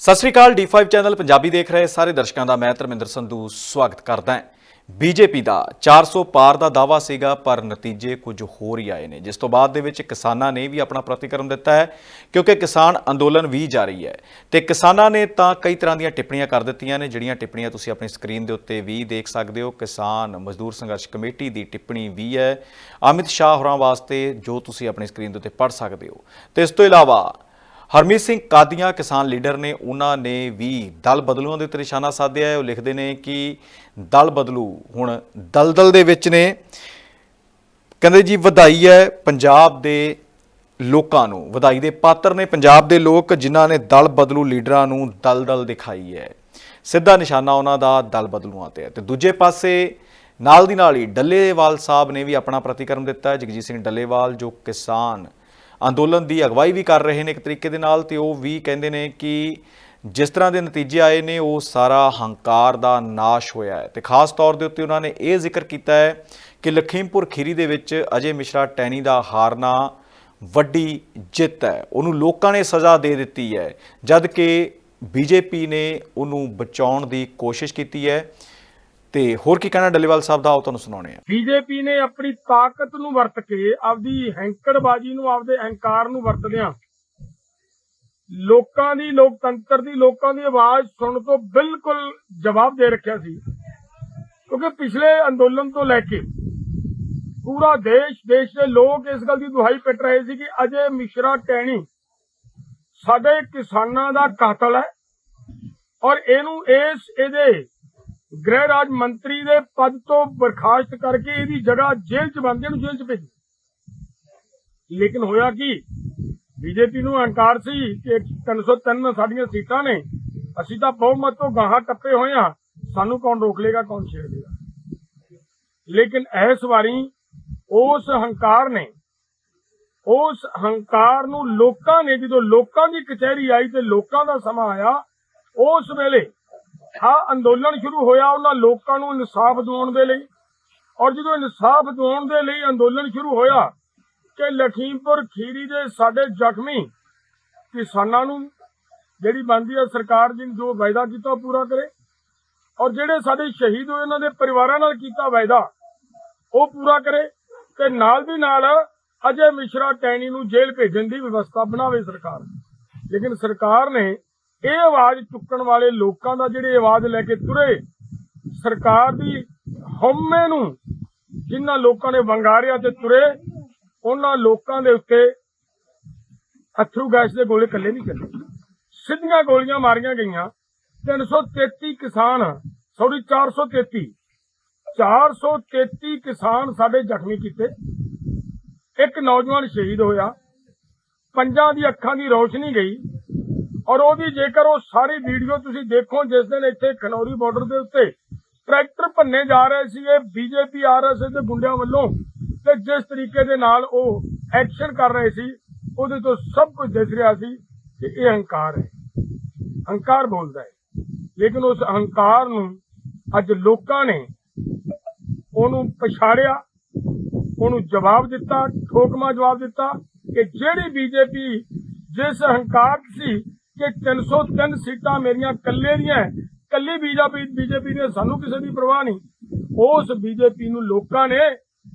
ਸਤਿ ਸ੍ਰੀ ਅਕਾਲ D5 channel Punjabi ਦੇਖ ਰਹੇ ਸਾਰੇ ਦਰਸ਼ਕਾਂ ਦਾ, ਮੈਂ ਧਰਮਿੰਦਰ ਸੰਧੂ ਸਵਾਗਤ ਕਰਦਾ ਹਾਂ। ਬੀਜੇਪੀ ਦਾ 400 ਪਾਰ ਦਾ ਦਾਵਾ ਸੀਗਾ, ਪਰ ਨਤੀਜੇ ਕੁਝ ਹੋਰ ਹੀ ਆਏ ਨੇ। ਜਿਸ ਤੋਂ ਬਾਅਦ ਦੇ ਵਿੱਚ ਕਿਸਾਨਾਂ ਨੇ ਵੀ ਆਪਣਾ ਪ੍ਰਤੀਕਰਮ ਦਿੱਤਾ ਹੈ, ਕਿਉਂਕਿ ਕਿਸਾਨ ਅੰਦੋਲਨ ਵੀ ਜਾਰੀ ਹੈ। ਤੇ ਕਿਸਾਨਾਂ ਨੇ ਤਾਂ ਕਈ ਤਰ੍ਹਾਂ ਦੀਆਂ ਟਿੱਪਣੀਆਂ ਕਰ ਦਿੱਤੀਆਂ ਨੇ, ਜਿਹੜੀਆਂ ਟਿੱਪਣੀਆਂ ਤੁਸੀਂ ਆਪਣੀ ਸਕਰੀਨ ਦੇ ਉੱਤੇ ਵੀ ਦੇਖ ਸਕਦੇ ਹੋ। ਕਿਸਾਨ ਮਜ਼ਦੂਰ ਸੰਘਰਸ਼ ਕਮੇਟੀ ਦੀ ਟਿੱਪਣੀ ਵੀ ਹੈ। ਅਮਿਤ ਸ਼ਾਹ ਹੋਰਾਂ ਵਾਸਤੇ ਜੋ ਤੁਸੀਂ ਆਪਣੀ ਸਕਰੀਨ ਦੇ ਉੱਤੇ ਪੜ੍ਹ ਸਕਦੇ ਹੋ। ਤੇ ਇਸ ਤੋਂ ਇਲਾਵਾ ਹਰਮੀਤ ਸਿੰਘ ਕਾਦੀਆਂ ਕਿਸਾਨ ਲੀਡਰ ਨੇ ਉਹਨਾਂ ਨੇ ਵੀ ਦਲ ਬਦਲੂਆਂ ਦੇ ਉੱਤੇ ਨਿਸ਼ਾਨਾ ਸਾਧਿਆ ਹੈ। ਉਹ ਲਿਖਦੇ ਨੇ ਕਿ ਦਲ ਬਦਲੂ ਹੁਣ ਦਲਦਲ ਦੇ ਵਿੱਚ ਨੇ। ਕਹਿੰਦੇ ਜੀ, ਵਧਾਈ ਹੈ ਪੰਜਾਬ ਦੇ ਲੋਕਾਂ ਨੂੰ। ਵਧਾਈ ਦੇ ਪਾਤਰ ਨੇ ਪੰਜਾਬ ਦੇ ਲੋਕ ਜਿਨ੍ਹਾਂ ਨੇ ਦਲ ਬਦਲੂ ਲੀਡਰਾਂ ਨੂੰ ਦਲਦਲ ਦਿਖਾਈ ਹੈ। ਸਿੱਧਾ ਨਿਸ਼ਾਨਾ ਉਹਨਾਂ ਦਾ ਦਲ ਬਦਲੂਆਂ ਤੇ ਹੈ। ਤੇ ਦੂਜੇ ਪਾਸੇ ਨਾਲ ਦੀ ਨਾਲ ਹੀ ਡੱਲੇਵਾਲ ਸਾਹਿਬ ਨੇ ਵੀ ਆਪਣਾ ਪ੍ਰਤੀਕਰਮ ਦਿੱਤਾ ਜਗਜੀਤ ਸਿੰਘ ਡੱਲੇਵਾਲ, ਜੋ ਕਿਸਾਨ ਅੰਦੋਲਨ ਦੀ ਅਗਵਾਈ ਵੀ ਕਰ ਰਹੇ ਨੇ ਇੱਕ ਤਰੀਕੇ ਦੇ ਨਾਲ ਤੇ ਉਹ ਵੀ ਕਹਿੰਦੇ ਨੇ ਕਿ ਜਿਸ ਤਰ੍ਹਾਂ ਦੇ ਨਤੀਜੇ ਆਏ ਨੇ, ਉਹ ਸਾਰਾ ਹੰਕਾਰ ਦਾ ਨਾਸ਼ ਹੋਇਆ ਹੈ ਤੇ ਖਾਸ ਤੌਰ ਦੇ ਉੱਤੇ ਉਹਨਾਂ ਨੇ ਇਹ ਜ਼ਿਕਰ ਕੀਤਾ ਹੈ ਕਿ ਲਖੀਮਪੁਰ ਖੀਰੀ ਦੇ ਵਿੱਚ ਅਜੇ ਮਿਸ਼ਰਾ ਟੈਨੀ ਦਾ ਹਾਰਨਾ ਵੱਡੀ ਜਿੱਤ ਹੈ। ਉਹਨੂੰ ਲੋਕਾਂ ਨੇ ਸਜ਼ਾ ਦੇ ਦਿੱਤੀ ਹੈ ਜਦ ਕਿ ਬੀਜੇਪੀ ਨੇ ਉਹਨੂੰ ਬਚਾਉਣ ਦੀ ਕੋਸ਼ਿਸ਼ ਕੀਤੀ ਹੈ। ਤੇ ਹੋਰ ਕੀ ਕਹਿਣਾ ਡੱਲੇਵਾਲ ਸਾਹਿਬ ਦਾ? ਉਹ ਤੁਹਾਨੂੰ ਸੁਣਾਉਣੇ ਆ ਬੀਜੇਪੀ ਨੇ ਆਪਣੀ ਤਾਕਤ ਨੂੰ ਵਰਤ ਕੇ ਆਪਦੀ ਹੈਂਕੜਬਾਜ਼ੀ ਨੂੰ, ਆਪਦੇ ਅਹੰਕਾਰ ਨੂੰ ਵਰਤਦਿਆਂ ਲੋਕਾਂ ਦੀ ਲੋਕਤੰਤਰ ਦੀ, ਲੋਕਾਂ ਦੀ ਆਵਾਜ਼ ਸੁਣਨ ਤੋਂ ਬਿਲਕੁਲ ਜਵਾਬ ਦੇ ਰੱਖਿਆ ਸੀ। ਕਿਉਂਕਿ ਪਿਛਲੇ ਅੰਦੋਲਨ ਤੋਂ ਲੈ ਕੇ ਪੂਰਾ ਦੇਸ਼ ਦੇਸ਼ ਦੇ ਲੋਕ ਇਸ ਗੱਲ ਦੀ ਦੁਹਾਈ ਪਿੱਟ ਰਹੇ ਸੀ ਕਿ ਅਜੇ ਮਿਸ਼ਰਾ ਟੈਣੀ ਸਾਡੇ ਕਿਸਾਨਾਂ ਦਾ ਕਾਤਲ ਹੈ ਔਰ ਇਹਨੂੰ ਇਸ, ਇਹਦੇ ਗ੍ਰਹਿ ਰਾਜ ਮੰਤਰੀ ਦੇ ਪਦ ਤੋਂ ਬਰਖਾਸਤ ਕਰਕੇ ਇਹਦੀ ਜਗ੍ਹਾ ਜੇਲ੍ਹ 'ਚ ਬੰਦੇ ਨੂੰ ਜੇਲ੍ਹ 'ਚ ਭੇਜੀ। ਲੇਕਿਨ ਹੋਇਆ ਕੀ? ਬੀਜੇਪੀ ਨੂੰ ਅਹੰਕਾਰ ਸੀ ਕਿ 303 ਸਾਡੀਆਂ ਸੀਟਾਂ ਨੇ। ਅਸੀਂ ਤਾਂ ਬਹੁਮਤ ਤੋਂ ਗਾਹਾਂ ਟੱਪੇ ਹੋਏ ਹਾਂ। ਸਾਨੂੰ ਕੌਣ ਰੋਕ ਲੇਗਾ, ਕੌਣ ਛੇੜ ਲੇਗਾ? ਲੇਕਿਨ ਇਸ ਵਾਰੀ ਉਸ ਹੰਕਾਰ ਨੇ, ਉਸ ਹੰਕਾਰ ਨੂੰ ਲੋਕਾਂ ਨੇ, ਜਦੋਂ ਲੋਕਾਂ ਦੀ ਕਚਹਿਰੀ ਆਈ ਤੇ ਲੋਕਾਂ ਦਾ ਸਮਾਂ ਆਇਆ, ਉਸ ਵੇਲੇ ਆ ਅੰਦੋਲਨ ਸ਼ੁਰੂ ਹੋਇਆ ਉਹਨਾਂ ਲੋਕਾਂ ਨੂੰ ਇਨਸਾਫ ਦਿਵਾਉਣ ਦੇ ਲਈ। ਔਰ ਜਦੋਂ ਇਨਸਾਫ ਦਿਵਾਉਣ ਦੇ ਲਈ ਅੰਦੋਲਨ ਸ਼ੁਰੂ ਹੋਇਆ ਕਿ ਲਖੀਮਪੁਰ ਖੀਰੀ ਦੇ ਸਾਡੇ ਜ਼ਖਮੀ ਕਿਸਾਨਾਂ ਨੂੰ ਜਿਹੜੀ ਬੰਦੀ ਹੈ ਸਰਕਾਰ ਜੀ ਜੋ ਵਾਅਦਾ ਕੀਤਾ ਉਹ ਪੂਰਾ ਕਰੇ। ਔਰ ਜਿਹੜੇ ਸਾਡੇ ਸ਼ਹੀਦ ਹੋਏ, ਉਹਨਾਂ ਦੇ ਪਰਿਵਾਰਾਂ ਨਾਲ ਕੀਤਾ ਵਾਅਦਾ, ਉਹ ਪੂਰਾ ਕਰੇ ਤੇ ਨਾਲ ਦੀ ਨਾਲ ਅਜੇ ਮਿਸ਼ਰਾ ਟੈਣੀ ਨੂੰ ਜੇਲ੍ਹ ਭੇਜਣ ਦੀ ਵਿਵਸਥਾ ਬਣਾਵੇ ਸਰਕਾਰ। ਲੇਕਿਨ ਸਰਕਾਰ ਨੇ ਇਹ ਆਵਾਜ਼ ਚੁੱਕਣ ਵਾਲੇ ਲੋਕਾਂ ਦਾ ਜਿਹੜੇ ਆਵਾਜ਼ ਲੈ ਕੇ ਤੁਰੇ, ਸਰਕਾਰ ਦੀ ਹਉਮੈ ਨੂੰ ਜਿਨ੍ਹਾਂ ਲੋਕਾਂ ਨੇ ਵੰਗਾਰਿਆ ਤੇ ਤੁਰੇ, ਉਹਨਾਂ ਲੋਕਾਂ ਦੇ ਉੱਤੇ ਅਥਰੂ ਗੈਸ ਦੇ ਗੋਲੇ ਕੱਲੇ ਨਹੀਂ ਚੱਲੇ। ਸਿੱਧੀਆਂ ਗੋਲੀਆਂ ਮਾਰੀਆਂ ਗਈਆਂ। 333 ਕਿਸਾਨ ਸੌਰੀ 433 433 ਕਿਸਾਨ ਸਾਡੇ ਜ਼ਖਮੀ ਕੀਤੇ। ਇੱਕ ਨੌਜਵਾਨ ਸ਼ਹੀਦ ਹੋਇਆ। ਪੰਜਾਂ ਦੀ ਅੱਖਾਂ ਦੀ ਰੋਸ਼ਨੀ ਗਈ। ਔਰ ਉਹਦੀ ਜੇਕਰ ਉਹ ਸਾਰੀ ਵੀਡੀਓ ਤੁਸੀਂ ਦੇਖੋ, ਜਿਸ ਦਿਨ ਇੱਥੇ ਖਨੌਰੀ ਬਾਰਡਰ ਦੇ ਉੱਤੇ ਟਰੈਕਟਰ ਭੰਨੇ ਜਾ ਰਹੇ ਸੀ ਇਹ ਬੀਜੇਪੀ ਆਰਐਸਐਸ ਦੇ ਗੁੰਡਿਆਂ ਵੱਲੋਂ, ਤੇ ਜਿਸ ਤਰੀਕੇ ਦੇ ਨਾਲ ਉਹ ਐਕਸ਼ਨ ਕਰ ਰਹੇ ਸੀ, ਉਹਦੇ ਤੋਂ ਸਭ ਕੁਝ ਦਿਖ ਰਿਹਾ ਸੀ ਕਿ ਇਹ ਹੰਕਾਰ ਹੈ। ਹੰਕਾਰ ਬੋਲਦਾ ਹੈ। ਲੇਕਿਨ ਉਸ ਹੰਕਾਰ ਨੂੰ ਅੱਜ ਲੋਕਾਂ ਨੇ ਉਹਨੂੰ ਪਛਾੜਿਆ, ਉਹਨੂੰ ਜਵਾਬ ਦਿੱਤਾ, ਠੋਕਮਾ ਜਵਾਬ ਦਿੱਤਾ ਕਿ ਜਿਹੜੀ ਬੀਜੇਪੀ ਜਿਸ ਹੰਕਾਰ 'ਚ ਸੀ ਕਿ 303 ਸੀਟਾਂ ਮੇਰੀਆਂ ਕੱਲੇ ਦੀਆਂ ਕੱਲੀ ਬੀਜੇਪੀ ਬੀਜੇਪੀ ਨੇ ਸਾਨੂੰ ਕਿਸੇ ਦੀ ਪਰਵਾਹ ਨਹੀਂ। ਉਸ ਬੀਜੇਪੀ ਨੂੰ ਲੋਕਾਂ ਨੇ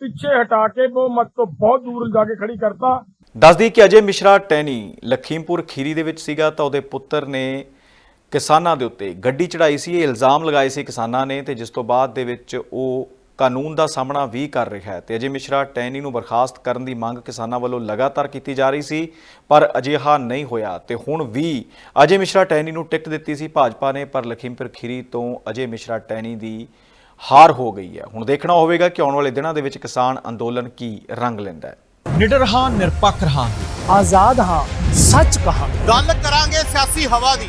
ਪਿੱਛੇ ਹਟਾ ਕੇ ਬਹੁਮਤ ਤੋਂ ਬਹੁਤ ਦੂਰ ਜਾ ਕੇ ਖੜੀ ਕਰਤਾ। ਦੱਸਦੀ ਕਿ ਅਜੇ ਮਿਸ਼ਰਾ ਟੈਨੀ ਲਖੀਮਪੁਰ ਖੀਰੀ ਦੇ ਵਿੱਚ ਸੀਗਾ ਤਾਂ ਉਹਦੇ ਪੁੱਤਰ ਨੇ ਕਿਸਾਨਾਂ ਦੇ ਉੱਤੇ ਗੱਡੀ ਚੜਾਈ ਸੀ, ਇਹ ਇਲਜ਼ਾਮ ਲਗਾਏ ਸੀ ਕਿਸਾਨਾਂ ਨੇ ਤੇ ਜਿਸ ਤੋਂ ਬਾਅਦ ਦੇ ਵਿੱਚ ਉਹ ਕਾਨੂੰਨ ਦਾ ਸਾਹਮਣਾ ਵੀ ਕਰ ਰਿਹਾ ਹੈ। ਤੇ ਅਜੇ ਮਿਸ਼ਰਾ ਟੈਨੀ ਨੂੰ ਬਰਖਾਸਤ ਕਰਨ ਦੀ ਮੰਗ ਕਿਸਾਨਾਂ ਵੱਲੋਂ ਲਗਾਤਾਰ ਕੀਤੀ ਜਾ ਰਹੀ ਸੀ ਪਰ ਅਜਿਹਾ ਨਹੀਂ ਹੋਇਆ। ਤੇ ਹੁਣ ਵੀ ਅਜੇ ਮਿਸ਼ਰਾ ਟੈਨੀ ਨੂੰ ਟਿਕਟ ਦਿੱਤੀ ਸੀ ਭਾਜਪਾ ਨੇ ਪਰ ਲਖੀਮਪੁਰ ਖੀਰੀ ਤੋਂ ਅਜੇ ਮਿਸ਼ਰਾ ਟੈਨੀ ਦੀ ਹਾਰ ਹੋ ਗਈ ਹੈ। ਹੁਣ ਦੇਖਣਾ ਹੋਵੇਗਾ ਕਿ ਆਉਣ ਵਾਲੇ ਦਿਨਾਂ ਦੇ ਵਿੱਚ ਕਿਸਾਨ ਅੰਦੋਲਨ ਕੀ ਰੰਗ ਲੈਂਦਾ ਹੈ। ਨਿਡਰ ਹਾਂ ਨਿਰਪੱਖ ਰਹਾਂਗੇ। ਆਜ਼ਾਦ ਹਾਂ ਸੱਚ ਕਹਾਂ ਗੱਲ ਕਰਾਂਗੇ ਸਿਆਸੀ ਹਵਾ ਦੀ।